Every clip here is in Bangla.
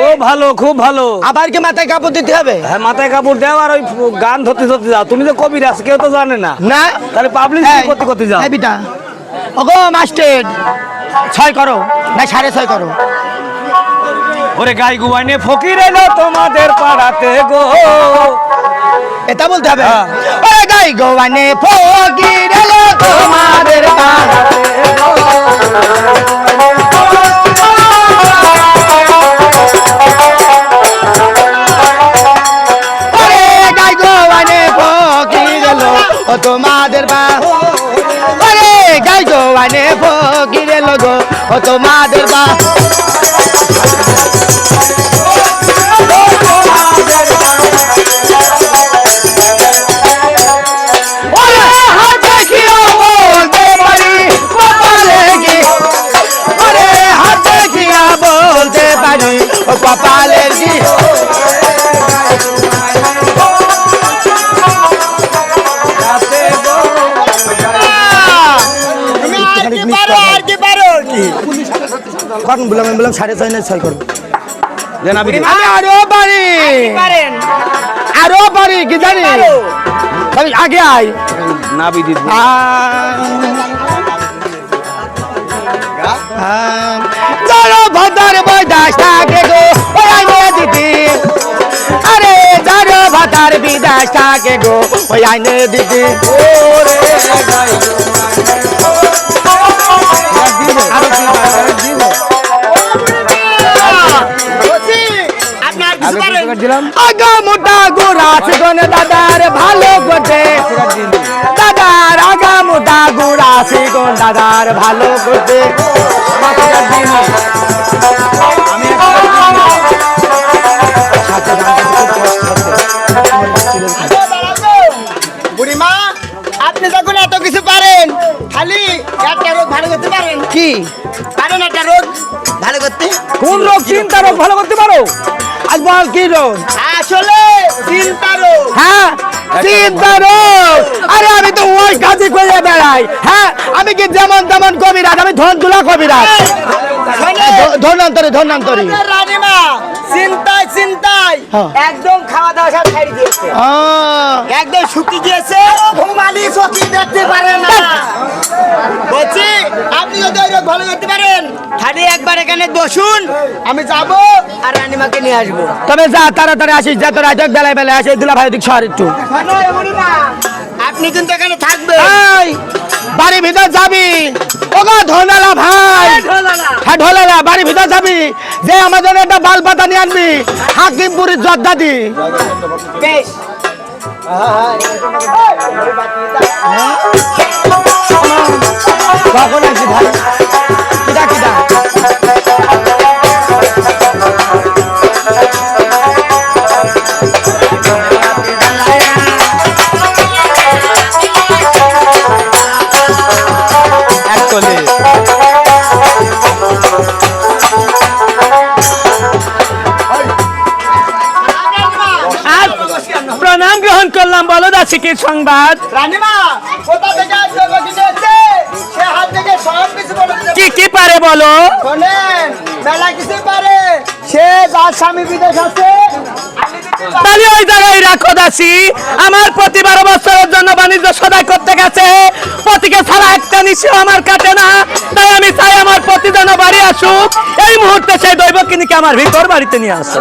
ও ভালো খুব ভালো। আবার কি মাথায় কাপড় দিতে হবে? হ্যাঁ মাথায় কাপড় দেও আর ওই গান ধরতে ধরতে যাও। তুমি তো কবিরাজ কেউ তো জানে না। না। তাহলে পাবলিক করতে করতে যাও। বিটা। ওগো মাস্টার ছয় করো। না সাড়ে ছয় করো। ওরে গাই গুয়াইনে ফকির এলো তোমাদের পাড়াতে গো। এটা বলতে হবে। হ্যাঁ। ওরে গাই গোয়ানে ফকির এলো তোমাদের পাড়াতে ওরে তোমাদের বা ওরে গাই গোয়ানে ফকির এলো গো ও তোমাদের বা। কখন বললাম আমি বললাম সাড়ে ছয় না ছয় করো জানা বিধি আমি আরও পারি আরও পারি কি জানি আমি আগে আই না বিধি যারো ভাতার বয়দাস থাকে গো ওই আইনে দিদি আরে যারো ভাতার বিদাস থাকে গো ওই আইনে দিদি সেগন দাদার ভালো করতে। বুড়িমা আপনি যখন এত কিছু পারেন খালি একটা রোগ ভালো করতে পারেন। কি? পারেন একটা রোগ ভালো করতে? কোন রোগ? চিন্তা রোগ? ভালো করতে পারো? আজ বল কি রোগ? আসলে চিন্তা রোগ। হ্যাঁ? আরে আমি তো ওই করে বেড়াই হ্যাঁ? আমি কি যেমন তেমন কবিরাজ আমি ধন তুলা কবিরাজ ধ- ধন্যন্তরী ধন্যন্তরী। রানীমা চিন্তায় চিন্তায় হ্যাঁ। একদম খাওয়া দাওয়া সব ছাড়ি দিয়েছে একদম শুকিয়ে গিয়েছে ঘুমালি চোখি দেখতে পারে না বলছি আপনি যদি ওই রোগ ভালো করতে পারেন খালি একবার এখানে বসুন আমি যাব আর রানীমাকে নিয়ে আসব তবে যা তাড়াতাড়ি আসিস যা তোর আজক বেলায় বেলায় আসে দুলা ভাই দিক শহর একটু আপনি কিন্তু এখানে থাকবেন বাড়ির ভিতর যাবি? ওগো ধনালা ভাই। হ্যাঁ ঢোলালা বাড়ি ভিতর যাবি? যে আমাদের একটা বাল পাতা নিয়ে আনবি হাকিমপুরের জর্দা দি কখন আছি ভাই? কিটা কিটা বলে দিতে কি কি পারে বলো? মেলা কিছু পারে। সে যার স্বামী বিদেশ আছে আমি দিতে পারি। তাহলে ওই জায়গায় রাখো দাসি আমার প্রতি বারো বছরের জন্য বাণিজ্য সদাই করতে গেছে। পতিকে ছাড়া একটা নিশি আমার কাটে না। তাই আমি চাই আমার প্রতি যেন বাড়ি আসুক। এই মুহূর্তে সেই দৈব কিনিকে আমার ভিতর বাড়িতে নিয়ে আসো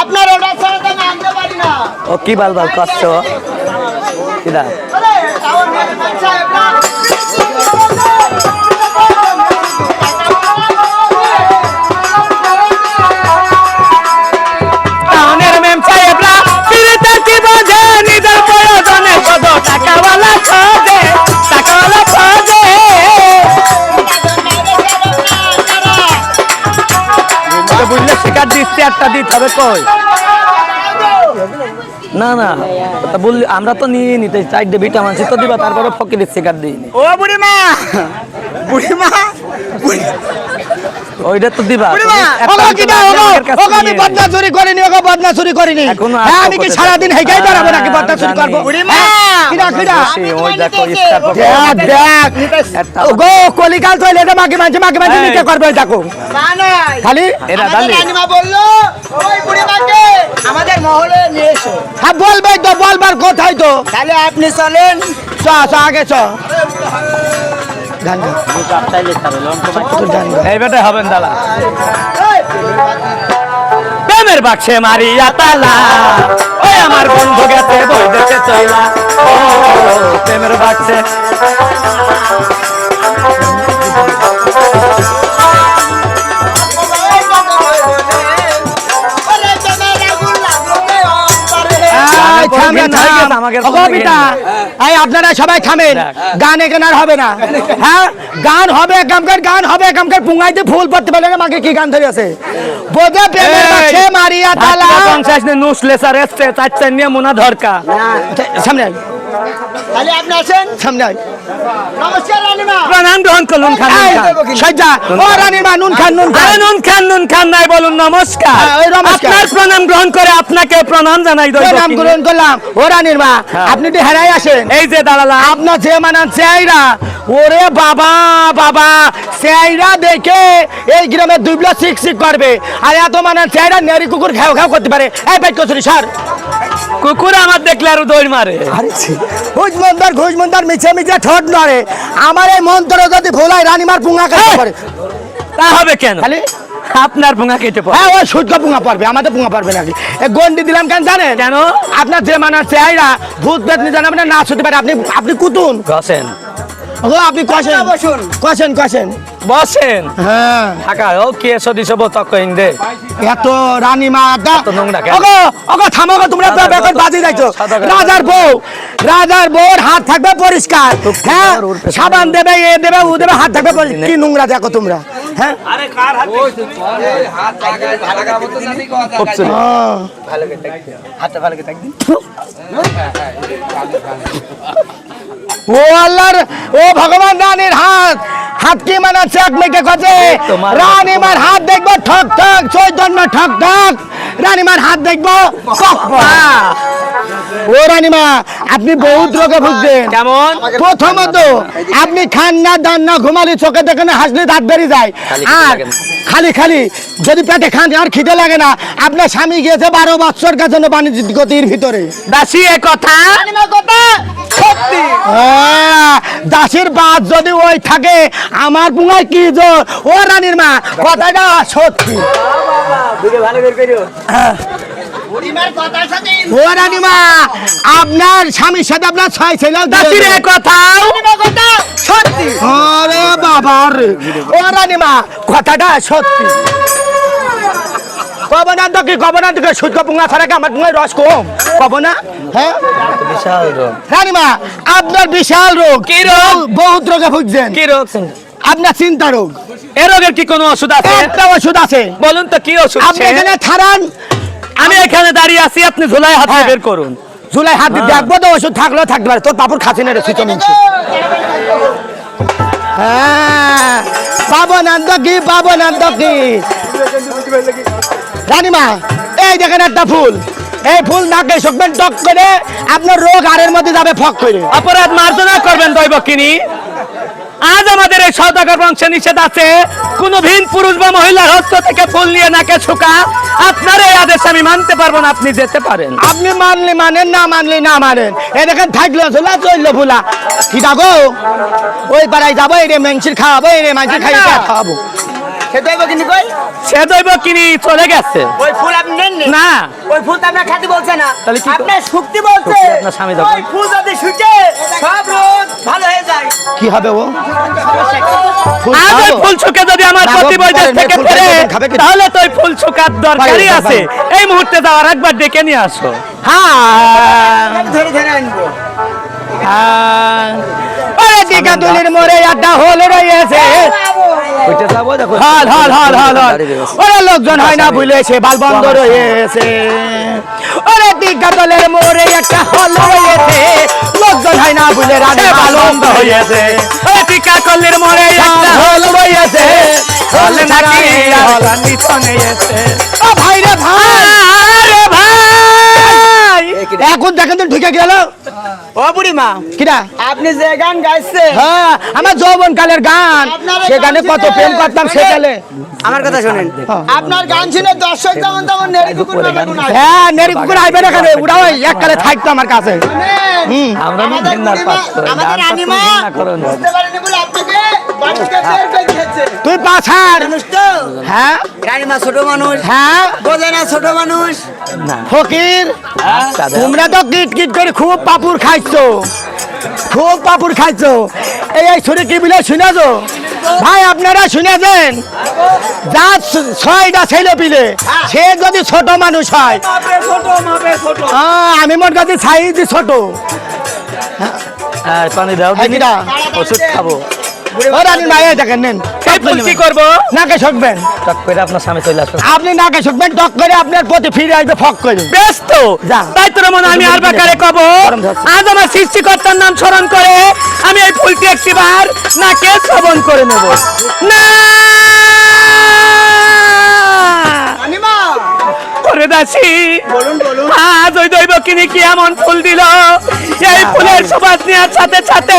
আপনার ও কি বাল বাল কষ্ট কিরা আরে, তাও মেরে বাচ্চা একটা। টাউনের মেম সাহেবরা ফিরিতে কি বোঝে নিজের প্রয়োজনে কত টাকাওয়ালা খোঁজে টাকাওয়ালা খোঁজে তো বুঝলে শিকার দিচ্ছে একটা দিতে হবে কই না না। তা বললি, আমরা তো নিয়ে নিতে চারটে ভিটামিন সি তো দিবা, তারপরে ফকিরের শিকার দিই ও বুড়িমা! বুড়িমা! বুড়ি- ওইটা তো দিবা ওগো কি দাও, ওগো, আমি বদনা চুরি করিনি, ওগো বদনা চুরি করিনি। হ্যাঁ, আমি কি চাই। হেঁটেই বেড়াবো নাকি বদনা চুরি। করব? হ্যাঁ, কিরা, কিরা? ওই দেখো দেখ, দেখ। ওগো, কলিকাল মাকে মাকে নিতে করবে ওই দেখো। খালি এরা দালি আমাদের মহলে নিয়ে এসো হ্যাঁ বলবে তো বলবার কোথায় তো তাহলে আপনি চলেন চ চ আগে চ গান গা। তোর গান গা। এই বেটা হবেন দালা প্রেমের বাক্সে মারিয়া তালা ওই আমার বন্ধু গেছে বই দেখতে চইলা ও প্রেমের বাক্সে। আমাকে এই, আপনারা সবাই থামেন। গান এখানে আর হবে না। হ্যাঁ? গান হবে একামকার গান হবে একামকার পুঙ্গাইতে ফুল পড়তে পারলে মাকে কি গান ধরে আছে? বোঝা প্রেমের মারিয়া তালা। পঞ্চাশ নে নুস লেসার এসছে চার নিয়ে মোনা ধরকা। সামনে আয়। তাহলে আপনি আসেন। সামনে নমস্কার রানীমা। প্রণাম গ্রহণ করুন খান সজ্জা ও রানীমা নুন খান নুন খান। নুন খান নুন খান নাই বলুন নমস্কার। হ্যাঁ, নমস্কার। আপনার প্রণাম গ্রহণ করে আপনাকে প্রণাম জানাই দই নাম গ্রহণ করলাম। ও রানীর মা হ্যাঁ। আপনি তো হেরাই আসেন। এই যে দাঁড়ালাম আপনার যে মানান চেহারা ওরে বাবা বাবা চেহারা দেখে এই গ্রামে দুইবলা সিক সিক করবে। আর এত মানান চেহারা নেরি কুকুর খাও খাও করতে পারে। এই বাইক কচুরি সার। কুকুর আমার দেখলে আরও দৌড় মারে। আরে ঘুষ মন্দার ঘুষ মন্দার মিছে মিছে ঠোঁট নড়ে। আমার এই মন্ত্র যদি ভোলায় রানীমার পুঙ্গা কাটতে পারে তা হবে কেন? খালি? আপনার পুঙ্গা কেটে পড়ে। হ্যাঁ ওই সূর্য পুঙ্গা পারবে আমাদের পুঙ্গা পারবে নাকি? এ গন্ডি দিলাম কেন জানেন? কেন? আপনার যে মানার চেহারা ভূত বেদনি জানাবেন না হতে পারে। আপনি আপনি কুতুন। বসেন। ও আপনি কষেন। কষেন কষেন। বসেন? হ্যাঁ। থাকা ও কে সদি সব তক দে। এত রানীমা দা এত নোংরা কেন? ওগো ওগো থামো গো তোমরা সাদা বেকন কাগজ, বাজি যাইছো। রাজার বউ রাজার বউর হাত থাকবে পরিষ্কার। হ্যাঁ? সাবান দেবে এ দেবে ও দেবে হাত থাকবে পরিষ্কার। কি নোংরা দেখো তোমরা। হ্যাঁ? হ্যাঁ। ও আল্লাহর ও ভগবান রানীর হাত। হাত কি মানে চেক মেকে কাছে তোমার- রানীমার হাত দেখব ঠক ঠক চৈতন্য ঠক ঠক। রানীমার হাত দেখব। ও রানীমা আপনি বহুত রোগে ভুগছেন। কেমন? প্রথমত আপনি খান না দান না ঘুমালি চোখে দেখে না হাসলে দাঁত বেরিয়ে যায়। আর খালি খালি যদি পেটে খান আর খিদে লাগে না। আপনার স্বামী গিয়েছে বারো বছর কাছে বাণিজ্যিক গতির ভিতরে। দাসী এ কথা? হ্যাঁ, দাসের বাদ যদি ওই থাকে আমার পুঙ্গায় কি জোর? ও রানীর মা কথাটা সত্যি। ও রানীমা আপনার স্বামীর সাথে আপনার ছয় ছেলে দাসীর কথা? সত্যি? আরে বাবা রে। ও রানীমা কথাটা সত্যি। কব কি কব কি সুদ পুঙ্গা ছাড়া আমার পুঙ্গায় রস কম? কব না হ্যাঁ? বিশাল রোগ রানীমা আপনার বিশাল রোগ। কি রোগ? বহুত রোগে ভুগছেন। কি রোগ আপনার চিন্তা রোগ। এ রোগের কি কোনো ওষুধ আছে? একটা ওষুধ আছে। বলুন তো কি ওষুধ আপনি? এখানে থারান এখানে দাঁড়িয়ে আছি আপনি ঝুলাই হাতে হ্যাঁ। বের করুন। জুলাই হাত দিয়ে হ্যাঁ। দেখব তো ওষুধ থাকলেও থাকতে পারে। তোর বাপুর খাসি নিচ্ছে হ্যাঁ রানীমা এই দেখেন একটা ফুল। এই ফুল নাকে শুকবেন টক করে আপনার রোগ আরের মধ্যে যাবে ফক করে। অপরাধ মার্জনা করবেন দৈব কিনি আজ আমাদের এই সৌদাগর বংশে নিষেধ আছে কোন ভিন পুরুষ বা মহিলার হস্ত থেকে ফুল নিয়ে নাকে ছোকা আপনার এই আদেশ আমি মানতে পারব না আপনি যেতে পারেন। আপনি মানলে মানেন না মানলে না মানেন। এ দেখেন থাকল ঝোলা চলল ভুলা। কি যাব ওই পাড়ায় যাব এই রে মেঞ্চির খাওয়াবো এই রে মাংসির খাইয়ে খাওয়াবো। খেতে হইব কই? সে কিনি চলে গেছে। ওই ফুল আপনি নেন না? ওই ফুল তো আপনার খেতে বলছে না। তাহলে কি আপনার শুক্তি বলছে আপনার স্বামী যখন- ওই ফুল যদি শুকে সব রোগ ভালো হয়ে যায়। কি হবে ও? ফুল আজ ওই ফুল শুকে যদি আমার থেকে ফেরে? তাহলে তো ওই ফুল শুকার দরকারই আছে। এই মুহূর্তে যাওয়ার একবার ডেকে নিয়ে আসো। হ্যাঁ ধরে আনব। হ্যাঁ। দুলির মোড়ে একটা হোল রয়েছে। দেখো হাল হাল হাল হাল হাল। ওরে লোকজন হয় না ভুলেছে বাল বন্ধ রয়েছে ওরে দিঘা দলের মোড়ে একটা হল রয়েছে লোকজন হয় না ভুলে রানে বাল বন্ধ হয়েছে ওরে টিকা কল্লের মোড়ে একটা হল রয়েছে হল নাকি হল নিতনে এসে ও ভাই রে ভাই। রে ভাই। এখন দেখেন তো ঢুকে গেল। ও বুড়িমা কিরা? আপনি যে গান গাইছে হ্যাঁ আমার যৌবন কালের গান আপনারা সেখানে কত প্রেম করতাম সেকালে আমার কথা শুনেন। আপনার গান শুনে দর্শক যেমন তেমন নেড়ি কুকুর হ্যাঁ নেরি কুকুর আইবে না কেন? ওরা ওই এককালে থাকতো আমার কাছে। আমরা ঘৃণার বুড়িমা- পাত্র আমাদের গান না। বুঝতে পারেনি বলে আপনাকে বাড়ি থেকে বের করে দিয়েছে। তুই পাছার হ্যাঁ। রানীমা ছোট মানুষ। হ্যাঁ। বোঝে না ছোট মানুষ। না ফকির। তাদের- তোমরা তো কিট কিট করে খুব পাপুর খাইছো। খুব পাপুর খাইছো। এই এই শুনে কি বিলে শুনেছো ভাই আপনারা শুনেছেন যা ছয়টা ছেলে পিলে সে যদি ছোট মানুষ হয়। আমি মোট কাছে সাইজ ছোট। হ্যাঁ, পানি দাও হ্যাঁ, ওষুধ খাব। ও রানী মায়ে দেখেন নেন। কি করব? নাকে শুকবেন টক করে আপনার সামনে চলে আসবেন আপনি নাকে শুকবেন টক করে আপনার প্রতি ফিরে আসবে ফক করে ব্যস্ত। তাই তোর মনে আমি আর বাকারে কব। আজ আমার সৃষ্টিকর্তার নাম স্মরণ করে আমি এই ফুলটি একটিবার নাকে শ্রবণ করে নেব। না! করে দাসি। বলুন বলুন। আজ ওই দৈব কিনে কি এমন ফুল দিল? এই ফুলের সুবাস নেওয়ার সাথে সাথে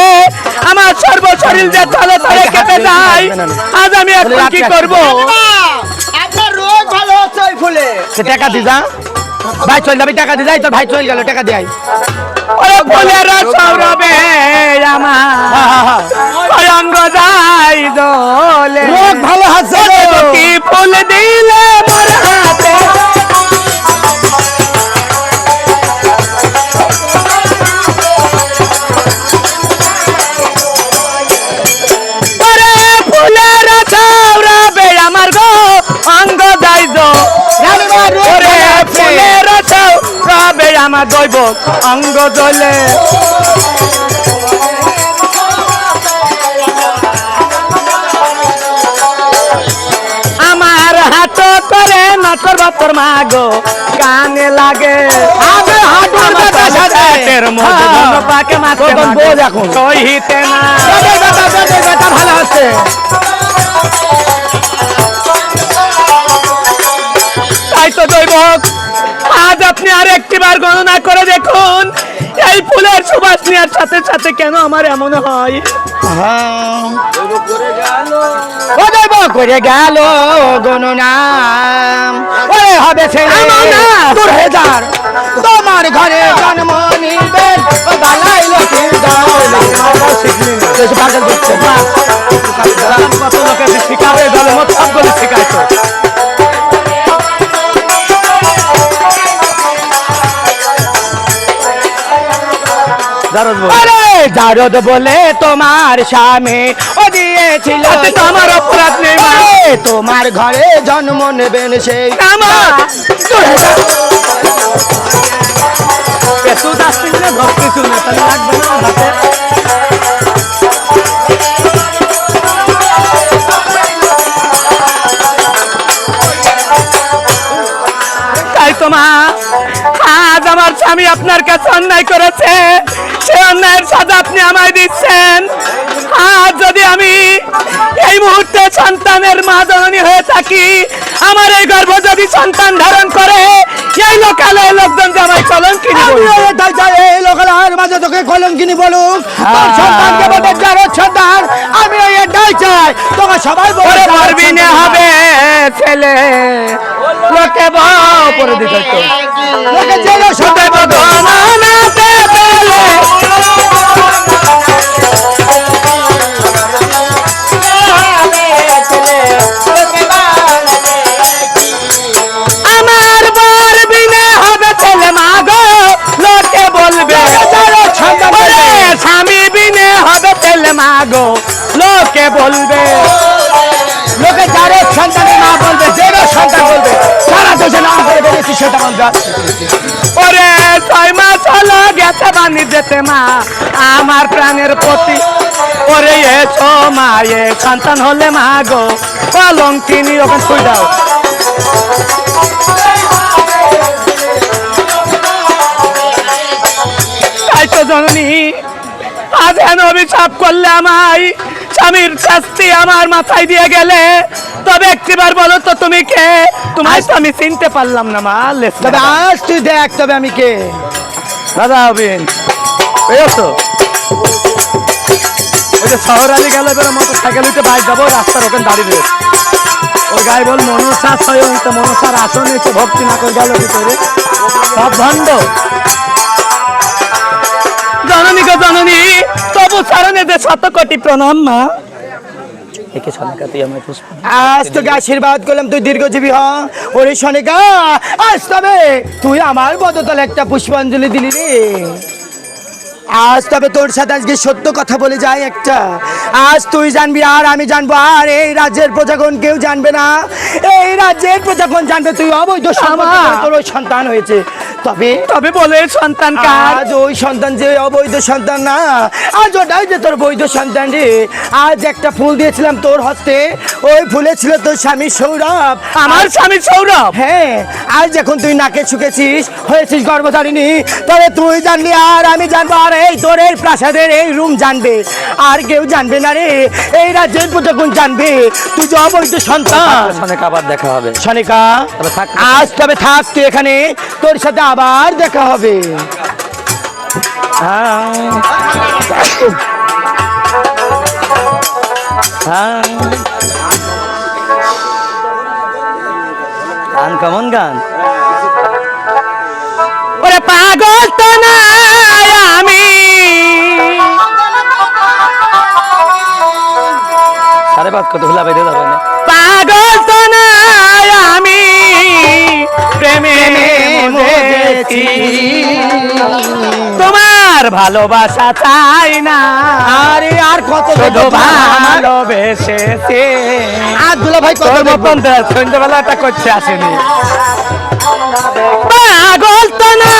আমার সর্ব শরীর যে তলে তলে কেটে যায় আজ আমি এখন কি করব? আপনার রোগ ভালো হচ্ছে ওই ফুলে। সে টাকা দি যা। ভাই চল যাবি টাকা দি যাই তোর ভাই চল গেল টাকা দি আই ওরে ফুলের সৌরভে আমার অঙ্গ যাই দোলে। রোগ ভালো কি ফুল দিলে মোর হাতে। আমার দৈব অঙ্গ দোলে আমার হাত করে নটর বাতর মাগো কানে লাগে। আমার হাত মধ্যে হ্যাঁ। ধন পাকে মাছে তোর মাগো, বোঝ এখন। সহিতে না। বেটা, বেটা, বেটা, বেটা ভালো আছে। তাই তো আজ আপনি আর একটিবার গণনা করে দেখুন। এই ফুলের সুবাস নেওয়ার সাথে সাথে কেন আমার এমন হয়? ও দেব করে গেল গণনাম ওরে হবে ছেলে। তোর হেজার তোমার ঘরে জন্ম নিবেন ও বালাই লক্ষ্মীর দল বেশি না কত লোকে শিখাবে দলে মত জারদ বলে তোমার স্বামী ও দিয়েছিল তাতে তো আমার অপরাধ নেই। তোমার ঘরে জন্ম নেবেন সেই আমা তোর হেজার পেছু যাচ্ছিস না তাহলে লাগবে না হাতে। তাই তো আজ আমার স্বামী আপনার কাছে অন্যায় করেছে। সে অন্যায়ের সাজা আপনি আমায় দিচ্ছেন। আজ যদি আমি এই মুহূর্তে সন্তানের মা জননী হয়ে থাকি আমার এই গর্ভ যদি সন্তান ধারণ করে এই লোকালে লোকজন আমায় কলঙ্কিনী বলবে। এই লোকের মাঝে তোকে কলঙ্কিনি বলুক। তোর সন্তানকে বলতে যারো সন্তান আমি এটাই চাই। তোকে সবাই বলে ওরে যারো পারবিনে হবে ছেলে। লোকে বপরে দিতে লোকে সবাই বলবে। মাগো লোকে বলবে। লোকে যারো সন্তানের মা বলবে জেরো সন্তান বলবে, সারা দেশে নাম করে বেরিয়েছি সেটা বলবে ওরে, ছয় মাস হলো গেছে বান যেতে মা, আমার প্রাণের প্রতি। ওরে এসো মা, এ সন্তান হলে মা গো কলঙ্কিনী ওখানে ছুই দাও। তাই তো জননী আজ হেন অভিশাপ করলে আমায়? স্বামীর শাস্তি আমার মাথায় দিয়ে গেলে। তবে একটিবার বলো তো তুমি কে? তোমায় তো আমি চিনতে পারলাম না মা। তবে আজ তুই দেখ তবে আমি কে। দাদা হবেন পেয়েছ ওই যে শহর আলী গেল এবার মোটর সাইকেল উঠে বাইক যাব রাস্তার ওখানে দাঁড়িয়ে রয়েছে। ওই গায়ে বল মনসা স্বয়ং তো মনসার আসন ভক্তি না করে গেল ভিতরে। সব ভণ্ড। জননী গো জননী। তবু চরণে শত কোটি প্রণাম মা। একে সনিকা তুই আমার পুষ্প। আজ তোকে আশীর্বাদ করলাম তুই দীর্ঘজীবী হ। ওরে সনিকা আজ তবে তুই আমার বদতলে একটা পুষ্পাঞ্জলি দিলি রে। আজ তবে তোর সাথে আজকে সত্য কথা বলে যাই একটা। আজ তুই জানবি আর আমি জানব আর এই রাজ্যের প্রজাগণ কেউ জানবে না। এই রাজ্যের প্রজাগণ জানবে তুই অবৈধ। তোর সন্তান হয়েছে। তবে তবে বলে সন্তান আজ ওই সন্তান যে অবৈধ সন্তান না আজ ওটাই যে তোর বৈধ সন্তান রে। আজ একটা ফুল দিয়েছিলাম তোর হস্তে ওই ফুলে ছিল তোর স্বামী সৌরভ। আমার স্বামী সৌরভ? হ্যাঁ আজ যখন তুই নাকে শুকেছিস হয়েছিস গর্ভধারিণী তবে তুই জানলি আর আমি জানব আর এই তোর এই প্রাসাদের এই রুম জানবে। আর কেউ জানবে না রে এই রাজ্যের প্রজাগুণ জানবে। তুই যে অবৈধ সন্তান। সনেক আবার দেখা হবে। সনিকা আজ তবে থাক তুই এখানে। তোর সাথে আবার দেখা হবে। গান কেমন গান? ওরে পাগল তো না আমি। সাড়ে পাঁচ কত হলে বেরিয়ে যাবে না? তোমার ভালোবাসা চাই না। আরে আর কত শুধু ভালোবেসেছে। আর দুলা ভাই কত? মতন সন্ধ্যাবেলাটা করছে আসেনি। পাগল তো না।